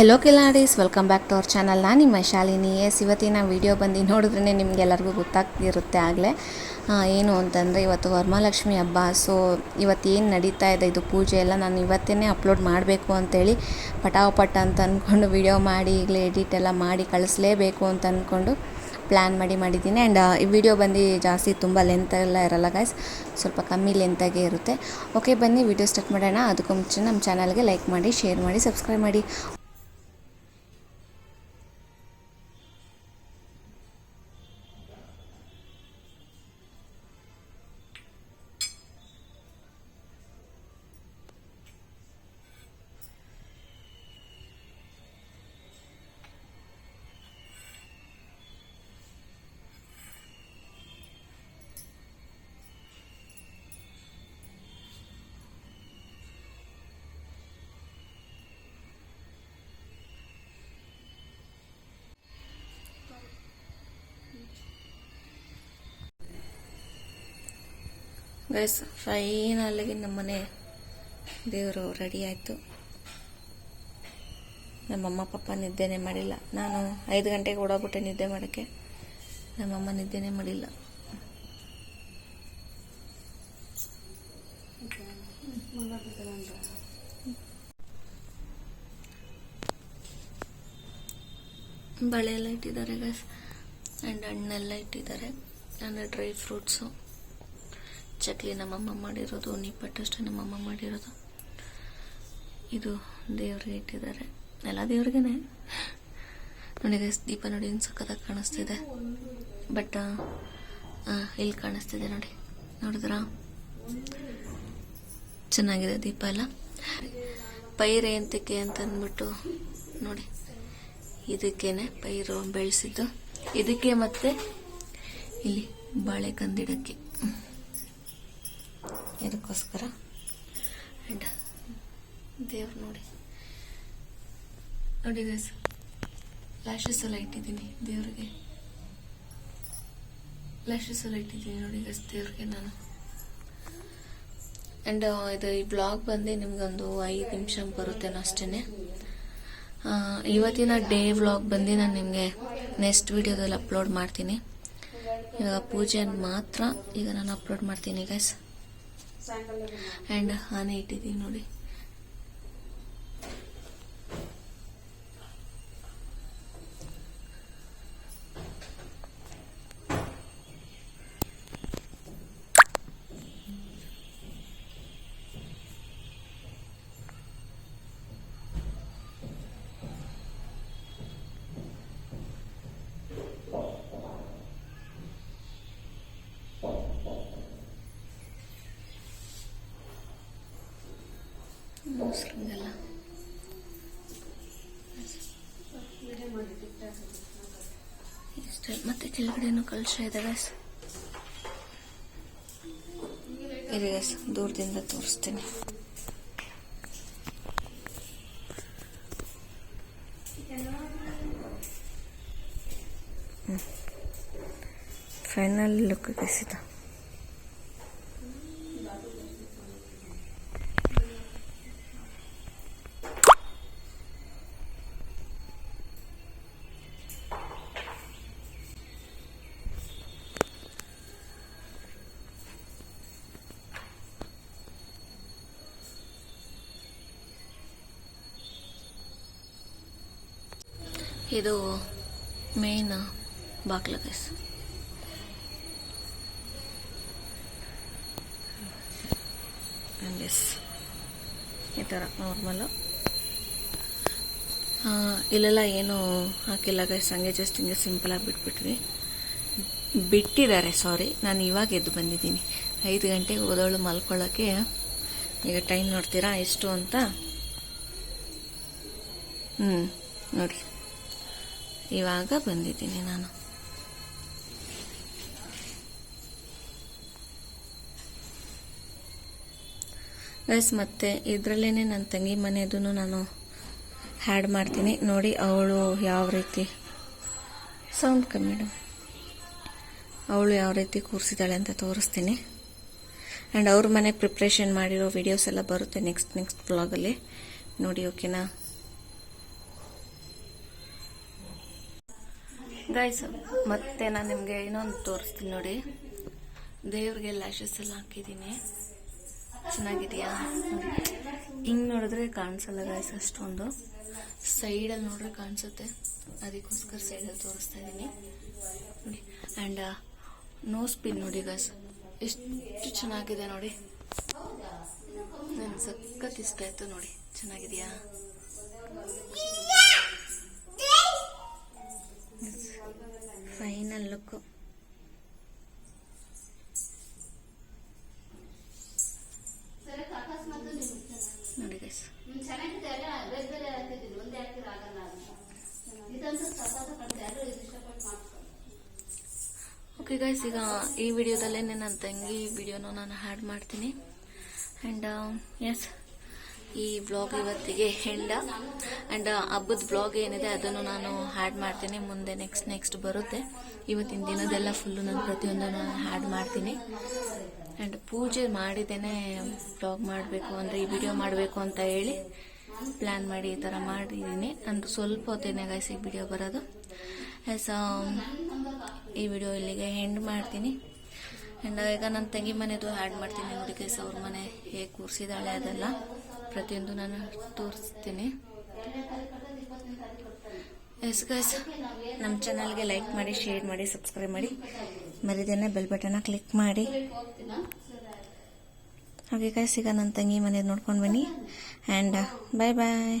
Hello ಕಿಲಾಡೀಸ್ welcome back to our channel ನಾನು ನಿಮ್ಮ Shalini. S, ಇವತ್ತಿನ ವಿಡಿಯೋ ಬಂದು ನೋಡಿದ್ರೇ ನಿಮಗೆಲ್ಲರಿಗೂ ಗೊತ್ತಾಗ್ತಿರುತ್ತೆ ಆಗಲೇ. ಏನು ಅಂತಂದರೆ, ಇವತ್ತು ವರಮಹಾಲಕ್ಷ್ಮಿ ಹಬ್ಬ. ಸೊ ಇವತ್ತು ಏನು ನಡೀತಾ ಇದೆ, ಇದು ಪೂಜೆ ಎಲ್ಲ ನಾನು ಇವತ್ತೇ ಅಪ್ಲೋಡ್ ಮಾಡಬೇಕು ಅಂತೇಳಿ ಪಟಾಪಟ್ ಅಂತ ಅಂದ್ಕೊಂಡು ವಿಡಿಯೋ ಮಾಡಿ, ಈಗಲೇ ಎಡಿಟ್ ಎಲ್ಲ ಮಾಡಿ ಕಳಿಸ್ಲೇಬೇಕು ಅಂತ ಅಂದ್ಕೊಂಡು ಪ್ಲ್ಯಾನ್ ಮಾಡಿ ಮಾಡಿದ್ದೀನಿ. ಆ್ಯಂಡ್ ಈ ವಿಡಿಯೋ ಬಂದು ಜಾಸ್ತಿ ತುಂಬ ಲೆಂತ್ ಎಲ್ಲ ಇರಲ್ಲ ಗೈಸ್ ಸ್ವಲ್ಪ ಕಮ್ಮಿ ಲೆಂತಾಗೆ ಇರುತ್ತೆ. ಓಕೆ ಬನ್ನಿ ವಿಡಿಯೋ ಸ್ಟಾರ್ಟ್ ಮಾಡೋಣ. ಅದಕ್ಕೂ ಮುಂಚೆ ನಮ್ಮ ಚಾನಲ್ಗೆ ಲೈಕ್ ಮಾಡಿ ಶೇರ್ ಮಾಡಿ ಸಬ್ಸ್ಕ್ರೈಬ್ ಮಾಡಿ. ಗೈಸ್ ಫೈನಲ್ಗೆ ನಮ್ಮನೆ ದೇವರು ರೆಡಿ ಆಯಿತು. ನಮ್ಮಮ್ಮ ಪಪ್ಪ ನಿದ್ದೆನೇ ಮಾಡಿಲ್ಲ. ನಾನು ಐದು ಗಂಟೆಗೆ ಓಡೋಗ್ಬಿಟ್ಟೆ ನಿದ್ದೆ ಮಾಡೋಕ್ಕೆ. ನಮ್ಮಮ್ಮ ನಿದ್ದೆನೇ ಮಾಡಿಲ್ಲ. ಬಳೆ ಎಲ್ಲ ಇಟ್ಟಿದ್ದಾರೆ ಗೈಸ್ ಆ್ಯಂಡ್ ಹಣ್ಣೆಲ್ಲ ಇಟ್ಟಿದ್ದಾರೆ. ಅಂದರೆ ಡ್ರೈ ಫ್ರೂಟ್ಸು ಚಕ್ಲಿ ನಮ್ಮಮ್ಮ ಮಾಡಿರೋದು ನಿಪ್ಪಟ್ಟಷ್ಟೇ ನಮ್ಮಮ್ಮ ಮಾಡಿರೋದು. ಇದು ದೇವ್ರಿಗೆ ಇಟ್ಟಿದ್ದಾರೆ. ಎಲ್ಲ ದೇವ್ರಿಗೇನೆ. ನೋಡಿ guys, ದೀಪ ನೋಡಿ ಸಕ್ಕತ್ತಾಗಿ ಕಾಣಿಸ್ತಿದೆ. ಬಟ್ ಇಲ್ಲಿ ಕಾಣಿಸ್ತಿದೆ ನೋಡಿ. ನೋಡಿದ್ರಾ? ಚೆನ್ನಾಗಿದೆ ದೀಪ ಎಲ್ಲ. ಪೈರೆ ಎಂತಕ್ಕೆ ಅಂತ ಅಂದ್ಬಿಟ್ಟು ನೋಡಿ. ಇದಕ್ಕೇನೆ ಪೈರು ಬೆಳೆಸಿದ್ದು. ಇದಕ್ಕೆ ಮತ್ತೆ ಇಲ್ಲಿ ಬಾಳೆ ಕಂದಿಡಕ್ಕೆ. ಇದಕ್ಕೋಸ್ಕರ ಆ್ಯಂಡ್ ದೇವ್ರು ನೋಡಿ. ನೋಡಿ ಗೈಸ್ ಲ್ಯಾಶಸ್ ಎಲ್ಲ ಇಟ್ಟಿದ್ದೀನಿ ದೇವ್ರಿಗೆ. ಲ್ಯಾಶಸ್ ಎಲ್ಲ ಇಟ್ಟಿದ್ದೀನಿ ನೋಡಿ ಗೈಸ್ ದೇವ್ರಿಗೆ ನಾನು. ಆ್ಯಂಡ್ ಇದು ಈ ಬ್ಲಾಗ್ ಬಂದು ನಿಮಗೊಂದು ಐದು ನಿಮಿಷ ಬರುತ್ತೇನೋ ಅಷ್ಟೇ ಇವತ್ತಿನ ಡೇ ವ್ಲಾಗ್ ಬಂದು ನಾನು ನಿಮಗೆ ನೆಕ್ಸ್ಟ್ ವಿಡಿಯೋದಲ್ಲಿ ಅಪ್ಲೋಡ್ ಮಾಡ್ತೀನಿ. ಇವಾಗ ಪೂಜೆಯನ್ನು ಮಾತ್ರ ಈಗ ನಾನು ಅಪ್ಲೋಡ್ ಮಾಡ್ತೀನಿ ಗೈಸ್ ಆ್ಯಂಡ್ ಆನೆ ಇಟ್ಟಿದ್ದೀನಿ ನೋಡಿ. ಇಷ್ಟೇ ಮತ್ತೆ ಕೆಳಗಡೆನೂ ಕಲಶ ಇದೆ ಗೈಸ್ ಇರಿ ಗೈಸ್ ದೂರದಿಂದ ತೋರಿಸ್ತೀನಿ. ಫೈನಲ್ ಲುಕ್ ಗೈಸ್ ಇದು ಮೇನ್ ಬಾಕ್ಲ ಗೈಸ್ ಎಸ್ ಈ ಥರ ನಾರ್ಮಲ್ಲು ಇಲ್ಲೆಲ್ಲ ಏನು ಹಾಕಿಲ್ಲ ಗೈಸ್ ಹಂಗೆ ಜಸ್ಟ್ ಹಿಂಗೆ ಸಿಂಪಲಾಗಿ ಬಿಟ್ಬಿಟ್ವಿ. ಬಿಟ್ಟಿದ್ದಾರೆ ಸಾರಿ ನಾನು ಇವಾಗ ಎದ್ದು ಬಂದಿದ್ದೀನಿ. ಐದು ಗಂಟೆಗೆ ಓದೋಳು ಮಲ್ಕೊಳ್ಳೋಕ್ಕೆ ಈಗ ಟೈಮ್ ನೋಡ್ತೀರಾ? ಎಷ್ಟು ಅಂತ? ಹ್ಞೂ ನೋಡಿರಿ. ಇವಾಗ ಬಂದಿದ್ದೀನಿ ನಾನು. ಗೈಸ್ ಮತ್ತೆ ಇದರಲ್ಲೇ ನನ್ನ ತಂಗಿ ಮನೆಯದು ನಾನು ಹ್ಯಾಡ್ ಮಾಡ್ತೀನಿ. ನೋಡಿ ಅವಳು ಯಾವ ರೀತಿ ಸೌಂಡ್ ಕಮ್ಮಿ ಅವಳು ಯಾವ ರೀತಿ ಕೂರಿಸಿದ್ದಾಳೆ ಅಂತ ತೋರಿಸ್ತೀನಿ. ಆ್ಯಂಡ್ ಅವ್ರ ಮನೆ ಪ್ರಿಪ್ರೇಷನ್ ಮಾಡಿರೋ ವಿಡಿಯೋಸ್ ಎಲ್ಲ ಬರುತ್ತೆ ನೆಕ್ಸ್ಟ್ ನೆಕ್ಸ್ಟ್ ಬ್ಲಾಗಲ್ಲಿ ನೋಡಿ ಓಕೆನಾ ಗಾಯ್ಸ್ ಮತ್ತೆ ನಾನು ನಿಮಗೆ ಇನ್ನೊಂದು ತೋರಿಸ್ತೀನಿ ನೋಡಿ. ದೇವ್ರಿಗೆ ಲ್ಯಾಶಸ್ ಎಲ್ಲ ಹಾಕಿದ್ದೀನಿ. ಚೆನ್ನಾಗಿದೆಯಾ? ಹಿಂಗೆ ನೋಡಿದ್ರೆ ಕಾಣಿಸಲ್ಲ ಗಾಯ್ಸ್ ಅಷ್ಟೊಂದು. ಸೈಡಲ್ಲಿ ನೋಡ್ರೆ ಕಾಣಿಸುತ್ತೆ. ಅದಕ್ಕೋಸ್ಕರ ಸೈಡಲ್ಲಿ ತೋರಿಸ್ತಾ ಇದ್ದೀನಿ. ಆ್ಯಂಡ್ ನೋ ಪಿನ್ ನೋಡಿ ಗಾಯ್ಸ್ ಎಷ್ಟು ಚೆನ್ನಾಗಿದೆ ನೋಡಿ. ನನ್ನ ಸಖತ್ ಇಷ್ಟ ಆಯಿತು ನೋಡಿ. ಚೆನ್ನಾಗಿದೆಯಾ? ಫೈನಲ್ ಲುಕ್ ನೋಡಿ ಗೈಸ್ ಓಕೆ ಗೈಸ್ ಈಗ ಈ ವಿಡಿಯೋದಲ್ಲೇ ನನ್ನ ತಂಗಿ ವಿಡಿಯೋನ ನಾನು ಹ್ಯಾಡ್ ಮಾಡ್ತೀನಿ. ಆ್ಯಂಡ್ ಎಸ್ ಈ ಬ್ಲಾಗ್ ಇವತ್ತಿಗೆ ಹೆಂಡ ಆ್ಯಂಡ್ ಹಬ್ಬದ ಬ್ಲಾಗ್ ಏನಿದೆ ಅದನ್ನು ನಾನು ಹ್ಯಾಡ್ ಮಾಡ್ತೀನಿ. ಮುಂದೆ ನೆಕ್ಸ್ಟ್ ನೆಕ್ಸ್ಟ್ ಬರುತ್ತೆ. ಇವತ್ತಿನ ದಿನದೆಲ್ಲ ಫುಲ್ಲು ನಾನು ಪ್ರತಿಯೊಂದನ್ನು ಹ್ಯಾಡ್ ಮಾಡ್ತೀನಿ. ಆ್ಯಂಡ್ ಪೂಜೆ ಮಾಡಿದ್ದೇನೆ ಬ್ಲಾಗ್ ಮಾಡಬೇಕು ಅಂದರೆ ಈ ವಿಡಿಯೋ ಮಾಡಬೇಕು ಅಂತ ಹೇಳಿ ಪ್ಲ್ಯಾನ್ ಮಾಡಿ ಈ ಥರ ಮಾಡಿದ್ದೀನಿ. ಅಂದ್ರೆ ಸ್ವಲ್ಪ ಹೊತ್ತೇನೆ ಗೈಸ್ ಈ ವಿಡಿಯೋ ಬರೋದು. ಎಸ್ ಈ ವಿಡಿಯೋ ಇಲ್ಲಿಗೆ ಹೆಂಡ್ ಮಾಡ್ತೀನಿ. ಆ್ಯಂಡ್ ಈಗ ನನ್ನ ತಂಗಿ ಮನೆದು ಆ್ಯಡ್ ಮಾಡ್ತೀನಿ ನೋಡಿ ಗೈಸ್ ಅವ್ರ ಮನೆ ಹೇಗೆ ಕೂರಿಸಿದಾಳೆ ಅದೆಲ್ಲ. ಪ್ರತಿಯೊಂದು ನಾನು ತೋರಿಸ್ತೀನಿ. ಎಸ್ ಗೈಸ್ ನಮ್ಮ ಚಾನಲ್ಗೆ ಲೈಕ್ ಮಾಡಿ ಶೇರ್ ಮಾಡಿ ಸಬ್ಸ್ಕ್ರೈಬ್ ಮಾಡಿ. ಮರಿದೇನೆ ಬೆಲ್ ಬಟನ್ನ ಕ್ಲಿಕ್ ಮಾಡಿ. ಹಾಗೆ ಗೈಸ್ ಈಗ ನನ್ನ ತಂಗಿ ಮನೆ ನೋಡ್ಕೊಂಡು ಬನ್ನಿ. And bye bye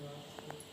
Thank you.